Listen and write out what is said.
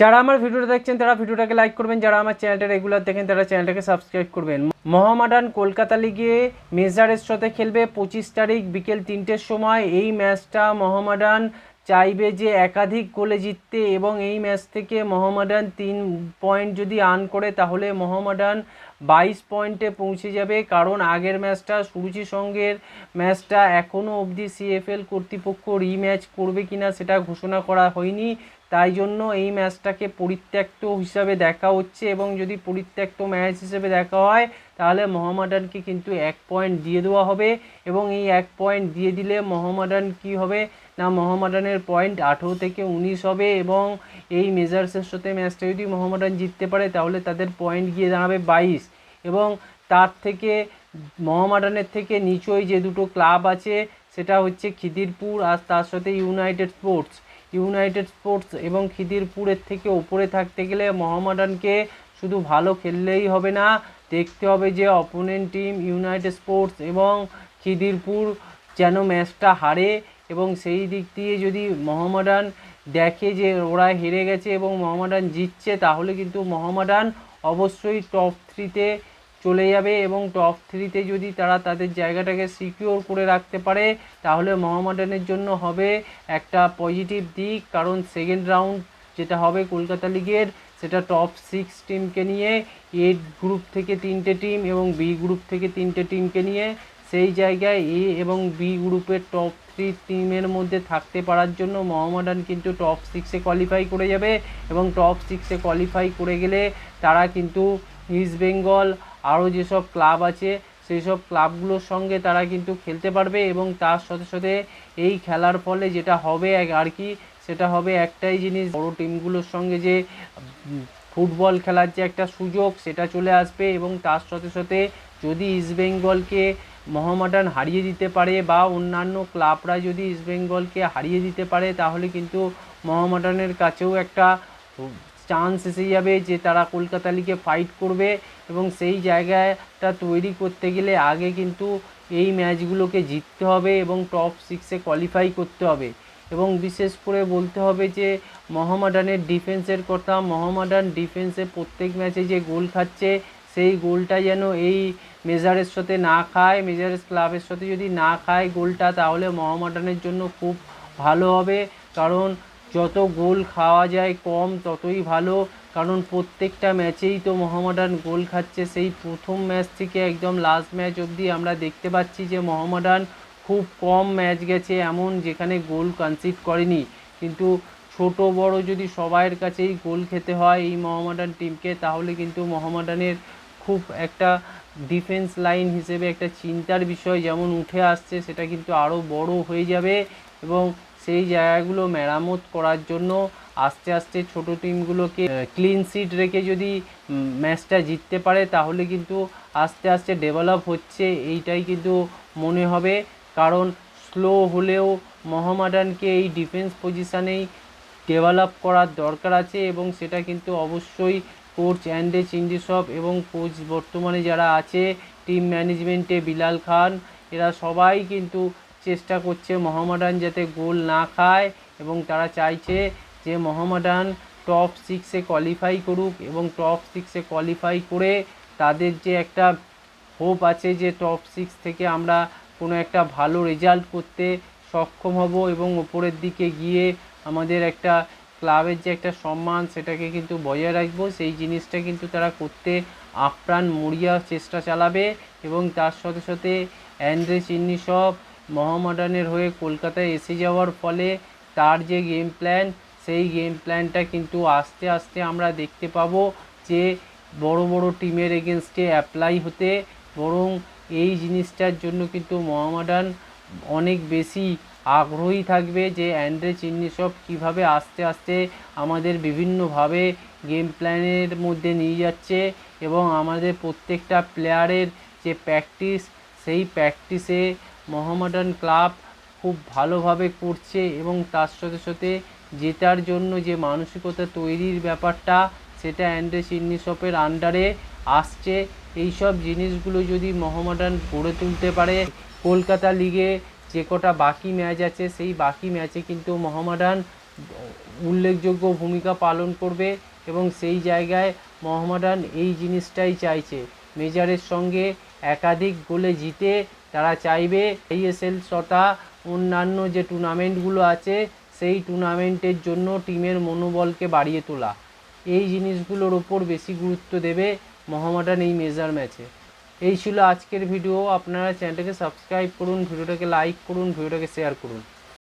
যারা আমার ভিডিওটা দেখছেন, তারা ভিডিওটাকে লাইক করবেন। যারা আমার চ্যানেলটা রেগুলার দেখেন, তারা চ্যানেলটাকে সাবস্ক্রাইব করবেন। মোহামেডান কলকাতা লিগে মেজারের সাথে খেলবে পঁচিশ তারিখ বিকেল তিনটের সময়। এই ম্যাচটা মোহামেডান চাইবে যে একাধিক গোলে জিততে এবং এই ম্যাচ থেকে মোহামেডান তিন পয়েন্ট যদি আর্ন করে, তাহলে মোহামেডান বাইশ পয়েন্টে পৌঁছে যাবে। কারণ আগের ম্যাচটা সুরুচি সঙ্গের ম্যাচটা এখনও অবধি সিএফএল কর্তৃপক্ষ রিম্যাচ করবে কিনা, সেটা ঘোষণা করা হয়নি। তাই জন্য এই ম্যাচটাকে পরিত্যক্ত হিসাবে দেখা হচ্ছে এবং যদি পরিত্যক্ত ম্যাচ হিসেবে দেখা হয়, তাহলে মোহামেডানকে কিন্তু এক পয়েন্ট দিয়ে দেওয়া হবে এবং এই এক পয়েন্ট দিয়ে দিলে মোহামেডান কি হবে? না, মোহামেডানের পয়েন্ট আঠেরো থেকে উনিশ হবে এবং এই মেজার্সের সাথে ম্যাচটা যদি মোহামেডান জিততে পারে, তাহলে তাদের পয়েন্ট গিয়ে দাঁড়াবে বাইশ। এবং তার থেকে, মোহামেডানের থেকে নিচই যে দুটো ক্লাব আছে, সেটা হচ্ছে খিদিরপুর আর তার সাথে ইউনাইটেড স্পোর্টস ইউনাইটেড স্পোর্টস এবং খিদিরপুরের থেকে ওপরে থাকতে গেলে মোহামেডানকে শুধু ভালো খেললেই হবে না, দেখতে হবে যে অপোনেন্ট টিম ইউনাইটেড স্পোর্টস এবং খিদিরপুর যেন ম্যাচটা হারে এবং সেই দিক দিয়ে যদি মোহামেডান দেখে যে ওরা হেরে গেছে এবং মোহামেডান জিতছে, তাহলে কিন্তু মোহামেডান অবশ্যই টপ থ্রিতে চলে যাবে এবং টপ থ্রিতে যদি তারা তাদের জায়গাটাকে সিকিওর করে রাখতে পারে, তাহলে মোহামেডানের জন্য হবে একটা পজিটিভ দিক। কারণ সেকেন্ড রাউন্ড যেটা হবে কলকাতা লিগের সেটা টপ সিক্স টিমকে নিয়ে এ গ্রুপ থেকে তিনটে টিম এবং বি গ্রুপ থেকে তিনটে টিমকে নিয়ে, সেই জায়গায় এ এবং বি গ্রুপের টপ থ্রি টিমের মধ্যে থাকতে পারার জন্য মোহামেডান কিন্তু টপ সিক্সে কোয়ালিফাই করে যাবে এবং টপ সিক্সে কোয়ালিফাই করে গেলে তারা কিন্তু ইস্ট বেঙ্গল আরও যেসব ক্লাব আছে সেই সব ক্লাবগুলোর সঙ্গে তারা কিন্তু খেলতে পারবে এবং তার সাথে সাথে এই খেলার ফলে যেটা হবে আর কি, সেটা হবে একটাই জিনিস, বড় টিমগুলোর সঙ্গে যে ফুটবল খেলার যে একটা সুযোগ, সেটা চলে আসবে এবং তার সাথে সাথে যদি ইস্টবেঙ্গলকে মোহামেডান হারিয়ে দিতে পারে বা অন্যান্য ক্লাবরা যদি ইস্টবেঙ্গলকে হারিয়ে দিতে পারে, তাহলে কিন্তু মোহামেডানের কাছেও একটা চান্স এসে যাবে যে তারা কলকাতা লিগে ফাইট করবে এবং সেই জায়গাটা তৈরি করতে গেলে আগে কিন্তু এই ম্যাচগুলোকে জিততে হবে এবং টপ সিক্সে কোয়ালিফাই করতে হবে। এবং বিশেষ করে বলতে হবে যে মোহামেডানের ডিফেন্সের কথা, মোহামেডান ডিফেন্সে প্রত্যেক ম্যাচে যে গোল খাচ্ছে, সেই গোলটা যেন এই মেজারের সাথে না খায়, মেজারেস ক্লাবের সাথে যদি না খায় গোলটা তাহলে মোহামেডানের জন্য খুব ভালো হবে। কারণ যত গোল খাওয়া যায় কম, ততই ভালো। কারণ প্রত্যেকটা ম্যাচেই তো মোহামেডান গোল খাচ্ছে। সেই প্রথম ম্যাচ থেকে একদম লাস্ট ম্যাচ অবধি আমরা দেখতে পাচ্ছি যে মোহামেডান খুব কম ম্যাচ গেছে এমন যেখানে গোল কনসিড করেনি। কিন্তু ছোট, বড় যদি সবাইয়ের কাছেই গোল খেতে হয় এই মোহামেডান টিমকে তাহলে কিন্তু মোহামেডানের খুব একটা ডিফেন্স লাইন হিসেবে একটা চিন্তার বিষয় যেমন উঠে আসছে, সেটা কিন্তু আরও বড় হয়ে যাবে। এবং সেই জায়গাগুলো মেরামত করার জন্য আস্তে আস্তে ছোট টিমগুলোকে ক্লিন সিট রেখে যদি ম্যাচটা জিততে পারে তাহলে কিন্তু আস্তে আস্তে ডেভেলপ হচ্ছে, এইটাই কিন্তু মনে হবে। কারণ স্লো হলেও মোহামেডানকে এই ডিফেন্স পজিশানেই ডেভেলপ করার দরকার আছে এবং সেটা কিন্তু অবশ্যই কোচ অ্যান্ডে চিন্ডিসব এবং কোচ বর্তমানে যারা আছে টিম ম্যানেজমেন্টে বিলাল খান, এরা সবাই কিন্তু চেষ্টা করছে মোহামেডান যাতে গোল না খায় এবং তারা চাইছে যে মোহামেডান টপ সিক্সে কোয়ালিফাই করুক এবং টপ সিক্সে কোয়ালিফাই করে তাদের যে একটা হোপ আছে যে টপ সিক্স থেকে আমরা কোনো একটা ভালো রেজাল্ট করতে সক্ষম হব এবং ওপরের দিকে গিয়ে আমাদের একটা ক্লাবের যে একটা সম্মান সেটাকে কিন্তু বজায় রাখব। সেই জিনিসটা কিন্তু তারা করতে আপ্রাণ মরিয়া চেষ্টা চালাবে এবং তার সাথে সাথে অ্যান্ড্রে চিন্নি সব মোহামেডানের হয়ে কলকাতায় এসে যাওয়ার ফলে তার যে গেম প্ল্যান সেই গেম প্ল্যানটা কিন্তু আস্তে আস্তে আমরা দেখতে পাবো যে বড় বড় টিমের এগেনস্টে অ্যাপ্লাই হতে। বরং এই জিনিসটার জন্য কিন্তু মোহামেডান অনেক বেশি আগ্রহী থাকবে যে অ্যান্ড্রে চিন্নি সব কীভাবে আস্তে আস্তে আমাদের বিভিন্নভাবে গেম প্ল্যানের মধ্যে নিয়ে যাচ্ছে এবং আমাদের প্রত্যেকটা প্লেয়ারের যে প্র্যাকটিস সেই প্র্যাকটিসে মোহামেডান ক্লাব খুব ভালোভাবে করছে এবং তার সাথে সাথে জেতার জন্য যে মানসিকতা তৈরির ব্যাপারটা, সেটা অ্যান্ড্রে চিন্নিসপের আন্ডারে আসছে। এইসব জিনিসগুলো যদি মোহামেডান গড়ে তুলতে পারে, কলকাতা লিগে যে কটা বাকি ম্যাচ আছে, সেই বাকি ম্যাচে কিন্তু মোহামেডান উল্লেখযোগ্য ভূমিকা পালন করবে এবং সেই জায়গায় মোহামেডান এই জিনিসটাই চাইছে। মেজারের সঙ্গে একাধিক গোলে জিতে তারা চাইবে আইএসএল তথা অন্যান্য যে টুর্নামেন্টগুলো আছে, সেই টুর্নামেন্টের জন্য টিমের মনোবলকে বাড়িয়ে তোলা। এই জিনিসগুলোর ওপর বেশি গুরুত্ব দেবে মহামাডান এই মেজার ম্যাচে এই ছিল আজকের ভিডিও আপনারা চ্যানেলটাকে সাবস্ক্রাইব করুন ভিডিওটাকে লাইক করুন ভিডিওটাকে শেয়ার করুন।